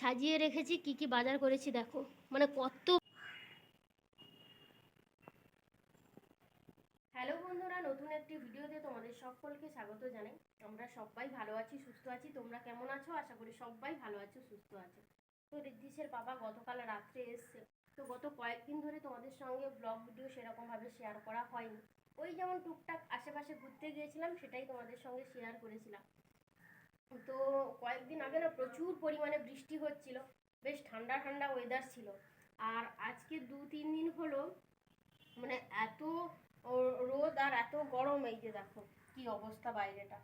সাজিয়ে রেখেছি, কি কি বাজার করেছি দেখো। মানে কত হ্যালো বন্ধুরা, নতুন একটি ভিডিওতে তোমাদের সকলকে স্বাগত জানাই। আমরা সবাই ভালো আছি, সুস্থ আছি। তোমরা কেমন আছো? আশা করি সবাই ভালো আছো, সুস্থ আছো। তো ঋদ্ধিসের বাবা গতকাল রাত্রে এসছে। তো গত কয়েকদিন ধরে তোমাদের সঙ্গে ব্লগ ভিডিও সেরকমভাবে শেয়ার করা হয়নি। ওই যেমন টুকটাক আশেপাশে ঘুরতে গিয়েছিলাম, সেটাই তোমাদের সঙ্গে শেয়ার করেছিলাম। তো কয়েকদিন আগে না প্রচুর পরিমাণে বৃষ্টি হচ্ছিল, বেশ ঠান্ডা ঠান্ডা ওয়েদার ছিল। আর আজকে দু তিন দিন হলো মানে এত রোদ আর এত গরম, এই যে দেখো কি অবস্থা বাইরেটা।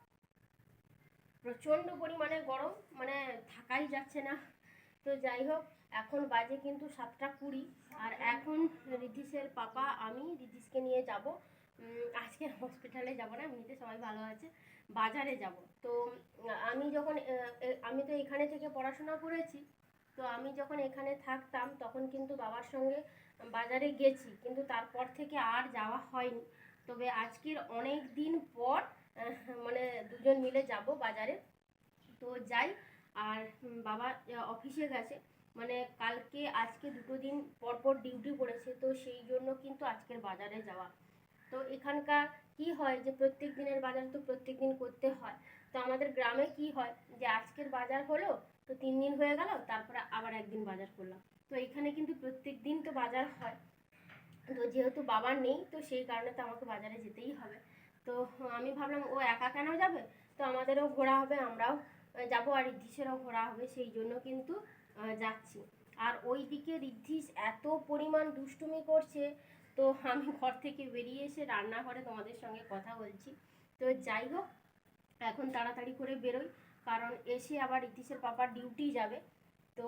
প্রচণ্ড পরিমাণে গরম মানে থাকাই যাচ্ছে না। তো যাই হোক, এখন বাজে কিন্তু সাতটা কুড়ি, আর এখন রিধিসের পাপা, আমি রিধিসকে নিয়ে যাব। আজকে হসপিটালে যাব না, এমনিতে সবাই ভালো আছে, বাজারে যাব। তো, আমি যখন আমি তো এখানে থেকে পড়াশোনা করেছি, তো আমি যখন এখানে থাকতাম, তখন কিন্তু বাবার সঙ্গে বাজারে গেছি, কিন্তু তারপর থেকে আর যাওয়া হয়নি। তবে আজকের অনেক দিন পর মানে দুজন মিলে যাব বাজারে। তো যাই, আর বাবা অফিসে গেছে। মানে কালকে, আজকে দুটো দিন পর পর ডিউটি পড়েছে, তো সেই জন্য কিন্তু আজকের বাজারে যাওয়া। তো এখানকার কি হয় যে প্রত্যেক দিনের বাজার তো প্রত্যেক দিন করতে হয়। তো আমাদের গ্রামে কি হয় যে আজকের বাজার হলো, তো তিন দিন হয়ে গেল, তারপরে আবার একদিন বাজার করলাম। তো এখানে কিন্তু প্রত্যেক দিন তো বাজার হয়। তো যেহেতু বাবার নেই, তো সেই কারণে তো আমাকে বাজারে যেতেই হবে। তো আমি ভাবলাম, ও একা কেন যাবে? তো আমাদেরও ঘোরা হবে, আমরাও যাব, আর ঋদ্ধিসেরও ঘোরা হবে, সেই জন্য কিন্তু যাচ্ছি। আর ওই দিকে ঋদ্ধিস এত পরিমাণ দুষ্টুমি করছে তো আমি ঘর থেকে বেরিয়ে এসে রান্নাঘরে তোমাদের সঙ্গে কথা বলছি। তো যাই হোক, এখন তাড়াতাড়ি করে বেরোই, কারণ এসে আবার ইতিশের পাপার ডিউটি যাবে। তো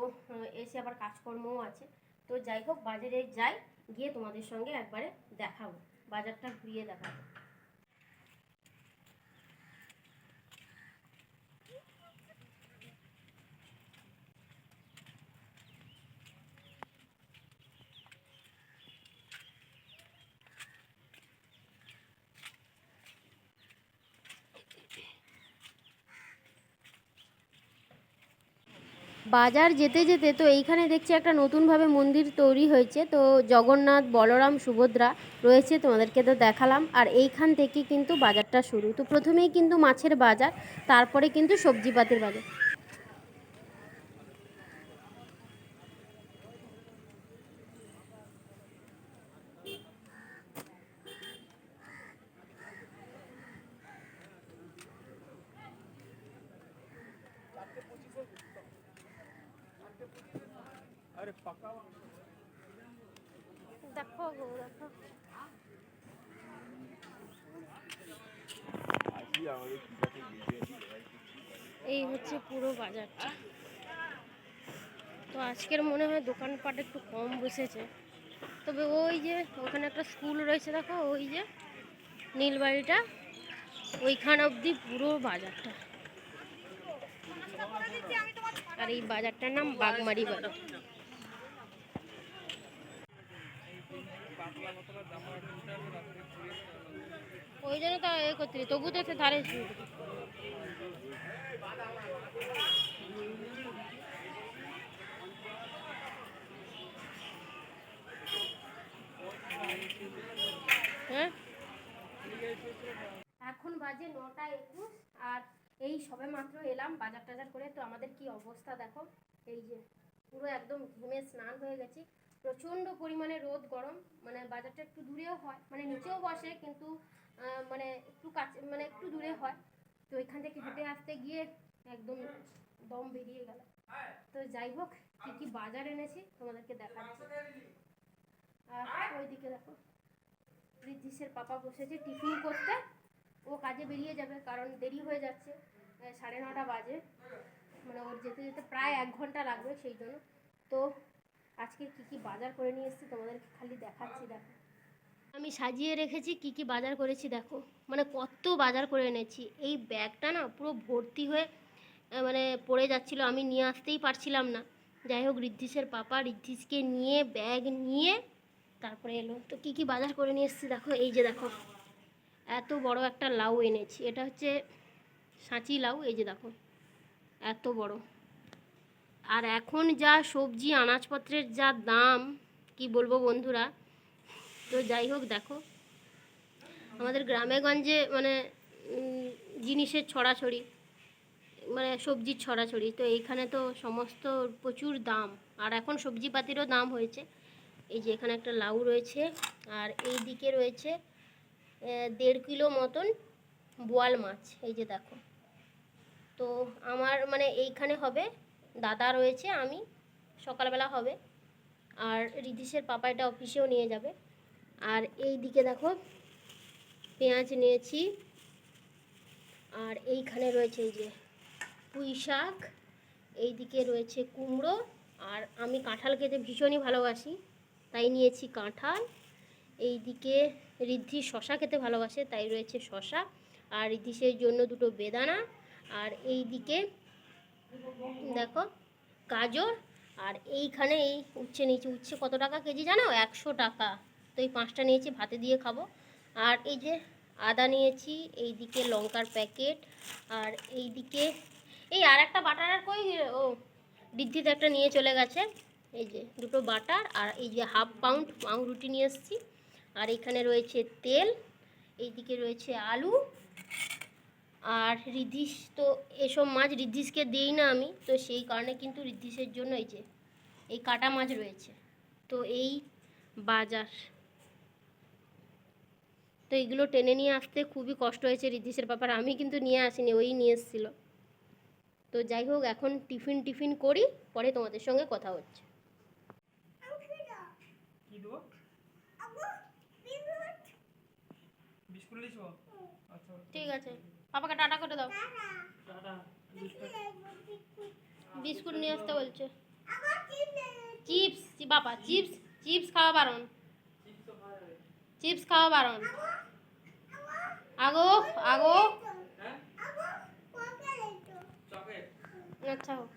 এসে আবার কাজকর্মও আছে। তো যাই হোক, বাজারে যাই, গিয়ে তোমাদের সঙ্গে একবারে দেখাবো, বাজারটা ঘুরিয়ে দেখাবো। বাজার যেতে যেতে তো এইখানে দেখছি একটা নতুনভাবে মন্দির তৈরি হয়েছে। তো জগন্নাথ, বলরাম, সুভদ্রা রয়েছে, তোমাদেরকে তো দেখালাম। আর এইখান থেকে কিন্তু বাজারটা শুরু। তো প্রথমেই কিন্তু মাছের বাজার, তারপরে কিন্তু সবজিপাতির বাজার। দেখো গো দেখো। এই হচ্ছে পুরো বাজারটা। তো আজকের মনে হয় দোকানপাট একটু কম বসেছে। তবে ওই যে ওখানে একটা স্কুল রয়েছে দেখো ওই যে নীলবাড়িটা ওইখান অবধি পুরো বাজারটা। আর এই বাজারটার নাম বাগমারি বাজার ওই জন্য তো এ করতে তবু তো সে ধারে হ্যাঁ? এখন বাজে নটা একুশ, আর এই সবে মাত্র এলাম বাজার টাজার করে তো আমাদের কি অবস্থা দেখো? এই যে পুরো একদম ঘেমে স্নান হয়ে গেছি। প্রচণ্ড পরিমাণে রোদ গরম মানে বাজারটা একটু দূরেও হয় মানে নিচেও বসে কিন্তু মানে একটু কাছে মানে একটু দূরে হয়। তো এখান থেকে হেঁটে আসতে গিয়ে একদম দম বেরিয়ে গেল। তো যাই হোক কী কী বাজার এনেছি তোমাদেরকে দেখাচ্ছি। আর ওইদিকে দেখো ঋদ্ধিসের পাপা বসেছে টিফিন করতে। ও কাজে বেরিয়ে যাবে, কারণ দেরি হয়ে যাচ্ছে সাড়ে নটা বাজে। মানে ওর যেতে যেতে প্রায় এক ঘণ্টা লাগবে সেই জন্য। তো আজকে কি কি বাজার করে নিয়ে এসেছি তোমাদেরকে খালি দেখাচ্ছি, দেখো। আমি সাজিয়ে রেখেছি, কি কি বাজার করেছি, দেখো। মানে কত বাজার করে এনেছি। এই ব্যাগটা না পুরো ভর্তি হয়ে মানে পড়ে যাচ্ছিল, আমি নিয়ে আসতেই পারছিলাম না। যাই হোক ঋদ্ধিসের পাপা ঋদ্ধিসকে নিয়ে ব্যাগ নিয়ে তারপরে এলো। তো কি কি বাজার করে নিয়ে এসেছি, দেখো, এই যে দেখো। এত বড় একটা লাউ এনেছি। এটা হচ্ছে সাঁচি লাউ, এই যে দেখো, এত বড়। আর এখন যা সবজি, আনাজপত্রের যা দাম, কি বলব বন্ধুরা? তো যাই হোক, দেখো। আমাদের গ্রামে গঞ্জে মানে জিনিসের ছড়াছড়ি মানে সবজির ছড়াছড়ি, তো এইখানে তো সমস্ত প্রচুর দাম। আর এখন সবজিপাতিরও দাম হয়েছে। এই যে এখানে একটা লাউ রয়েছে, আর এই দিকে রয়েছে দেড় কিলো মতন বোয়াল মাছ, এই যে দেখো। তো আমার মানে এইখানে হবে, দাদা রয়েছে, আমি, সকালবেলা হবে। আর রিধিশের পাপা এটা অফিসেও নিয়ে যাবে। আর এই দিকে দেখো, পেঁয়াজ নিয়েছি। আর এইখানে রয়েছে এই যে পুঁই শাক, এইদিকে রয়েছে কুমড়ো, আর আমি কাঁঠাল খেতে ভীষণই ভালোবাসি, তাই নিয়েছি কাঁঠাল। এইদিকে ঋদ্ধি শশা খেতে ভালোবাসে, তাই রয়েছে শশা। আর ঋদ্ধিসের জন্য দুটো বেদানা। আর এই দিকে দেখো, গাজর। আর এইখানে এই উচ্ছে নিয়েছি। উচ্ছে কত টাকা কেজি জানো? একশো টাকা। তো এই পাঁচটা নিয়েছি, ভাতে দিয়ে খাব। আর এই যে আদা নিয়েছি, এই দিকে লঙ্কার প্যাকেট। আর এই দিকে, এই আর একটা বাটার, আর কই ও বৃদ্ধিতে একটা নিয়ে চলে গেছে। এই যে দুটো বাটার, আর এই যে হাফ পাউন্ড পাউরুটি নিয়ে এসেছি। আর এখানে রয়েছে তেল এইদিকে রয়েছে আলু আর রিদ্ধিস তো এসব মাছ রিদ্ধিসকে দিই না আমি তো সেই কারণে কিন্তু রিদ্ধিসের জন্য এই যে এই কাটা মাছ রয়েছে। তো এই বাজার। তো এইগুলো টেনে নিয়ে আসতে খুবই কষ্ট হয়েছে রিদ্ধিসের ব্যাপার আমি কিন্তু নিয়ে আসিনি ওই নিয়ে এসেছিল। তো যাই হোক এখন টিফিন টিফিন করি পরে তোমাদের সঙ্গে কথা হচ্ছে। আচ্ছা ঠিক আছে। পাপাকে টাটা করে দাও। Tata biscuit. নিয়ে আসতে বলছে। চিপস। বাবা চিপস চিপস খাওয়া বারণ। চিপস খাওয়া বারণ। আগো আগো। হ্যাঁ? আচ্ছা হোক।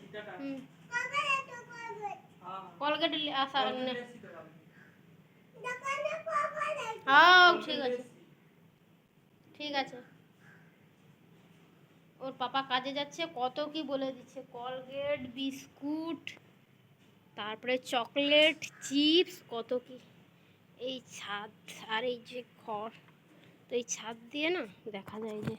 সিটাটা হ্যাঁ। কলগেট আসা নে চকলেট সিটা দাও হ্যাঁ ঠিক আছে। ঠিক আছে। ওর পাপা কাজে যাচ্ছে, কত কি বলে দিচ্ছে। কলগেট, বিস্কুট, তারপরে চকলেট, চিপস, কত কি। এই ছাদ, আর এই যে খড় তো এই ছাদ দিয়ে না, দেখা যায় যে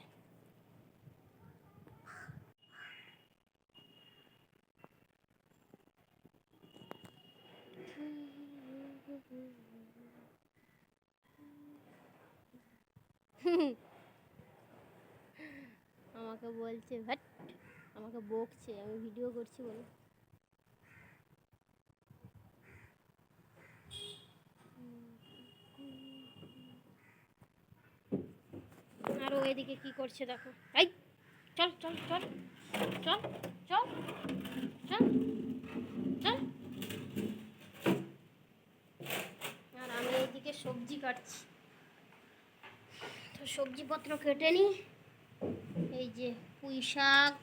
আমাকে বলছে ভাট আমাকে বকছে, আমি ভিডিও করছি বলে। আর ও এদিকে কি করছে দেখো। এই, চল চল চল চল চল চল চল। আর আমি এইদিকে সবজি কাটছি। সবজিপত্র কেটে নিই। এই যে পুঁই শাক,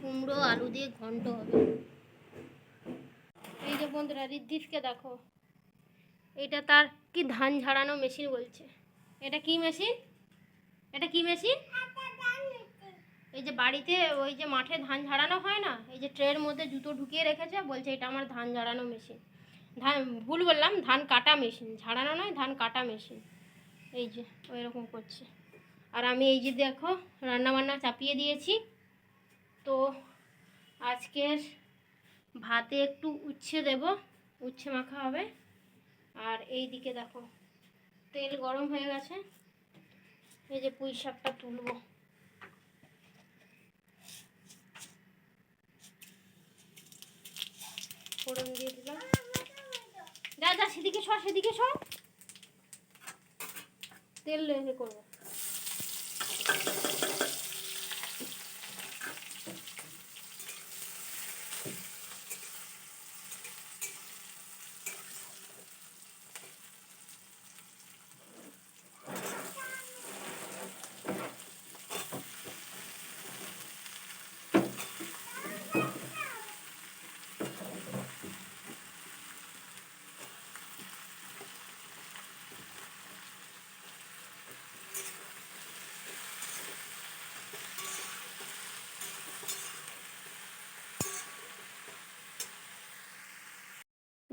কুমড়ো, আলু দিয়ে ঘন্ট হবে। এই যে বন্ধুরা রিদ্ধিসকে দেখো। এটা তার কি ধান ঝাড়ানো মেশিন বলছে। এটা কি মেশিন? এটা কি মেশিন? এই যে বাড়িতে ওই যে মাঠে ধান ঝাড়ানো হয় না, এই যে ট্রের মধ্যে জুতো ঢুকিয়ে রেখেছে, বলছে এটা আমার ধান ঝাড়ানো মেশিন। ধান, ভুল বললাম, ধান কাটা মেশিন। ঝাড়ানো নয়, ধান কাটা মেশিন। এই যে ওই রকম করছে। আর আমি এই যে দেখো, রান্নাবান্না চাপিয়ে দিয়েছি। তো আজকের ভাতে একটু উচ্ছে দেব, উচ্ছে মাখা হবে। আর এই দিকে দেখো, তেল গরম হয়ে গেছে। এই যে পুঁই শাকটা তুলবো। ফোড়ন দিয়ে দিলাম। যা যা, সেদিকে সেদিকে সর তেল রেখে করব।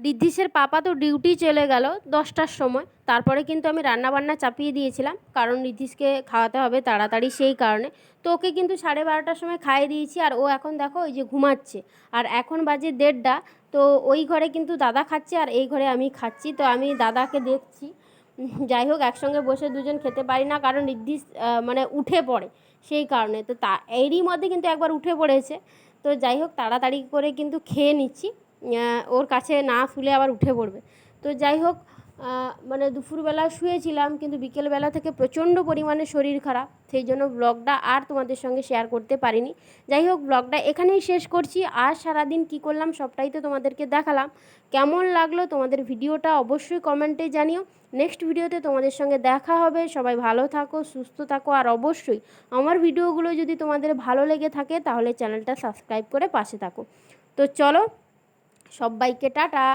রিদ্ধিসের পাপা তো ডিউটি চলে গেল দশটার সময়। তারপরে কিন্তু আমি রান্নাবান্না চাপিয়ে দিয়েছিলাম, কারণ রিদ্ধিসকে খাওয়াতে হবে তাড়াতাড়ি সেই কারণে। তো ওকে কিন্তু সাড়ে বারোটার সময় খাইয়ে দিয়েছি, আর ও এখন দেখো ওই যে ঘুমাচ্ছে। আর এখন বাজে দেড়টা, তো ওই ঘরে কিন্তু দাদা খাচ্ছে আর এই ঘরে আমি খাচ্ছি। তো আমি দাদাকে দেখছি যাই হোক একসঙ্গে বসে দুজন খেতে পারি না, কারণ রিদ্ধিস মানে উঠে পড়ে সেই কারণে। তো তা, এরই মধ্যে কিন্তু একবার উঠে পড়েছে। তো যাই হোক তাড়াতাড়ি করে কিন্তু খেয়ে নিচ্ছি। ওর কাছে না শুলে আবার উঠে পড়বে। তো যাই হোক মানে দুপুরবেলা শুয়েছিলাম, কিন্তু বিকেলবেলা থেকে প্রচণ্ড পরিমাণে শরীর খারাপ, সেই জন্য ব্লগটা আর তোমাদের সঙ্গে শেয়ার করতে পারিনি। যাই হোক, ব্লগটা এখানেই শেষ করছি। আর সারাদিন কি করলাম সবটাই তো তোমাদেরকে দেখালাম। কেমন লাগল তোমাদের ভিডিওটা অবশ্যই কমেন্টে জানিও। নেক্সট ভিডিওতে তোমাদের সঙ্গে দেখা হবে। সবাই ভালো থাকো, সুস্থ থাকো, আর অবশ্যই আমার ভিডিওগুলো যদি তোমাদের ভালো লেগে থাকে, তাহলে চ্যানেলটা সাবস্ক্রাইব করে পাশে থাকো। তো চলো সবাইকে টাটা।